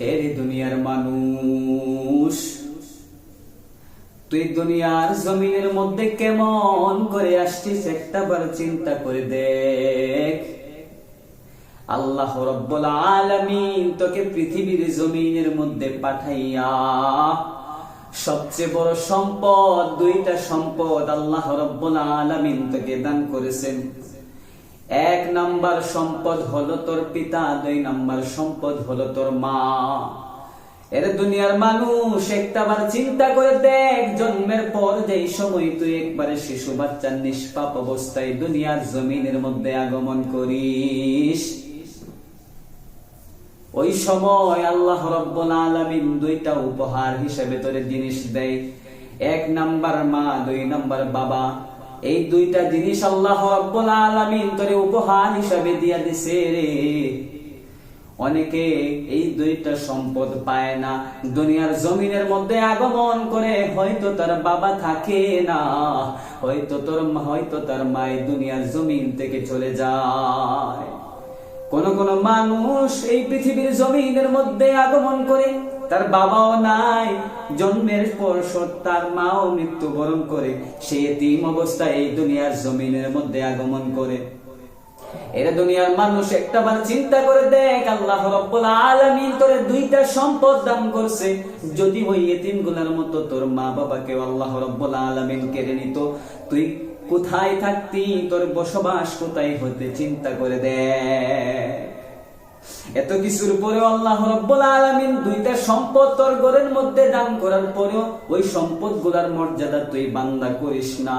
এর দুনিয়ার মানুষ। তুই দুনিয়ার জমিনের মধ্যে কেমন করে আসছিস একটা বার চিন্তা করে দেখ। আল্লাহ রব্বুল আলামিন তোকে পৃথিবীর জমিনের মধ্যে পাঠাইয়া সবচেয়ে বড় সম্পদ, দুইটা সম্পদ আল্লাহ রব্বুল আলামিন তোকে দান করেছেন। এক নাম্বার সম্পদ হলো তোর পিতা, দুই নাম্বার সম্পদ হলো তোর মা। এর দুনিয়ার মানুষ, একটাবার চিন্তা করে দেখ, জন্মের পর যেই সময় তুই একবারে শিশু বাচ্চার নিষ্পাপ অবস্থায় দুনিয়ার জমিনের মধ্যে আগমন করিস, ওই সময় আল্লাহ রব্বুল আলামিন দুইটা উপহার হিসেবে তোরে জিনিস দেয়। এক নাম্বার মা, দুই নাম্বার বাবা। এই দুইটা জিনিস আল্লাহ রব্বুল আলামিন তোরে উপহার হিসাবে দিয়া দিছে রে। অনেকে এই দুইটা সম্পদ পায় না, দুনিয়ার জমিনের মধ্যে আগমন করে হয়তো তার বাবা থাকে না, হয়তো তোর হয়তো তার মায় দুনিয়ার জমিন থেকে চলে যায়। কোন কোন মানুষ এই পৃথিবীর জমিনের মধ্যে আগমন করে, তার বাবাও নাই, জন্মের পর তার মাও মৃত্যুবরণ করে, সে তিম অবস্থায় এই দুনিয়ার জমিনের মধ্যে আগমন করে। এরা দুনিয়ার মানুষ একটা বার চিন্তা করে দেখ, আল্লাহ রব্বুল আলামিন তোরে দুইটা সম্পদ দান করছে। যদি ওই এতিমগুলার মতো তোর মা বাবাকে আল্লাহ রব্বুল আলামিন কেড়ে নিত, তুই কোথায় থাকতি? তোর বসবাস কোথায় হতে চিন্তা করে দেখ। এত কিছুর পরে আল্লাহ রব্বুল আলামিন দুইটা সম্পদ তোর ঘরের মধ্যে দান করার পরেও ওই সম্পদগুলার মর্যাদা তুই বান্দা করিস না।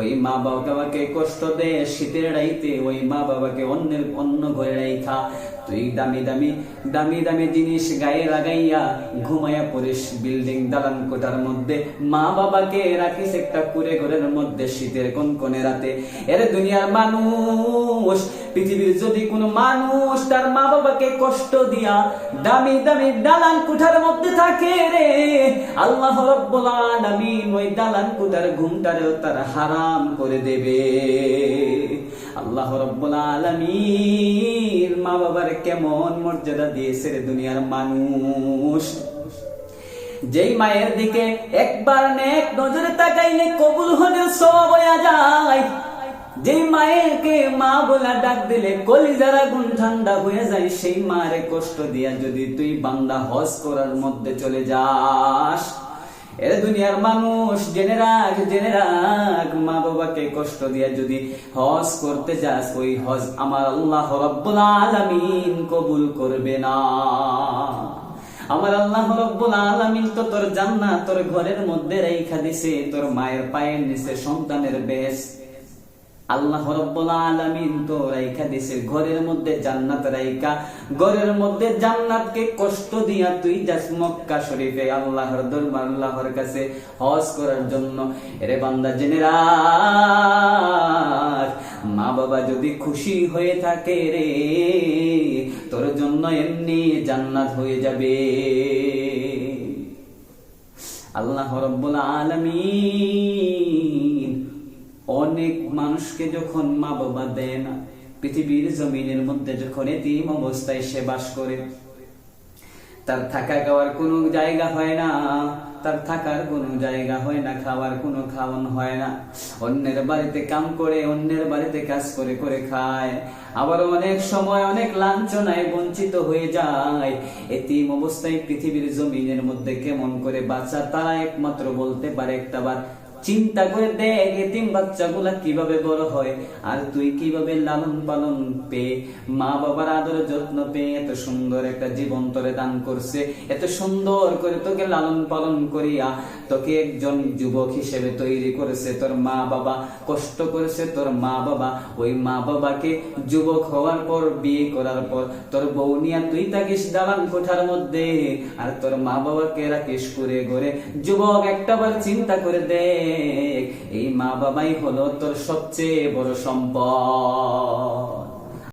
ওই মা বাবাকে কষ্ট দে, শীতের রাইতে ওই মা বাবাকে অন্যের, অন্য ঘরে রাইখা। তুই দামি দামি দামি দামি জিনিস গায়ে লাগাইয়া ঘুমাইয়া পড়িস। বিল্ডিং দালান কোটার মধ্যে মা বাবাকে রাখিস একটা কুড়ে ঘরের মধ্যে শীতের কোন কোনে রাতে। এর দুনিয়ার মানুষ, পৃথিবীর যদি কোনো মানুষ তার মা বাবাকে কষ্ট দিয়া দামি দামি দালান কুঠার মধ্যে থাকে রে, আল্লাহ রব্বুল আলামিন ওই দালান কুঠার ঘুমটারেও তার হারাম করে দেবে। আল্লাহ রব্বুল আলামিন মা বাবার কেমন মর্যাদা দিয়েছে রে দুনিয়ার মানুষ? যেই মায়ের দিকে একবার নেক নজরে তাকাইলে কবুল হলে সব যায়। যেই মায়েরকে মা বলা ডাক দিলে কলি কলিজার আগুন ঠান্ডা হয়ে যায়, সেই মারে কষ্ট দিয়া যদি তুই বান্দা হজ করার মধ্যে চলে যাস। দুনিয়ার মানুষ জেনে রাখ জেনে রাখ। মা বাবাকে কষ্ট দিয়া যদি হজ করতে যাস, ওই হজ আমার আল্লাহ রব্বুল আলামিন কবুল করবে না। আমার আল্লাহ রব্বুল আলামিন তো তোর জান্নাত তোর ঘরের মধ্যে রেখা দিছে, তোর মায়ের পায়ের নিচে সন্তানের বেশ। আল্লাহ রব্বুল আলামিন তো রাইখা দিছে, ঘরের মধ্যে জান্নাত রাইখা। ঘরের মধ্যে জান্নাতকে কষ্ট দিয়া তুই যাস মক্কা শরীফে আল্লাহর দরবার, আল্লাহর কাছে হজ করার জন্য। এরে বান্দা, জেনে রাখ মা বাবা যদি খুশি হয়ে থাকে রে, তোর জন্য এমনি জান্নাত হয়ে যাবে। আল্লাহ রব্বুল আলামিন অনেক মানুষকে যখন মা বাবা দেয় না পৃথিবীর জমিনের মধ্যে যখন এতিম অবস্থায় সে বাস করে, তার থাকা খাওয়ার কোনো জায়গা হয় না, তার থাকার কোনো জায়গা হয় না, খাওয়ার কোনো খাওয়ান হয় না। অন্যের বাড়িতে কাম করে, অন্যের বাড়িতে কাজ করে করে খায়। আবার অনেক সময় অনেক লাঞ্ছনায় বঞ্চিত হয়ে যায়। এতিম অবস্থায় পৃথিবীর জমিনের মধ্যে কেমন করে বাচ্চা তারা একমাত্র বলতে পারে একটাবার চিন্তা করে দেখ এতিম বাচ্চাগুলা কীভাবে বড় হয়, আর তুই কীভাবে লালন পালন পেয়ে মা বাবার আদর যত্ন পেয়ে এত সুন্দর একটা জীবন তোরে দান করছে, এত সুন্দর করে তোকে লালন পালন করিয়া তোকে একজন যুবক হিসেবে তৈরি করেছে তোর মা বাবা, কষ্ট করেছে তোর মা বাবা। ওই মা বাবাকে যুবক হওয়ার পর, বিয়ে করার পর, তোর বউ নিয়া তুই থাকিস দালান কোঠার মধ্যে, আর তোর মা বাবাকে রাখিস করে ঘরে যুবক একটাবার চিন্তা করে দেখ এই মা বাবাই হলো তোর সবচেয়ে বড় সম্পদ।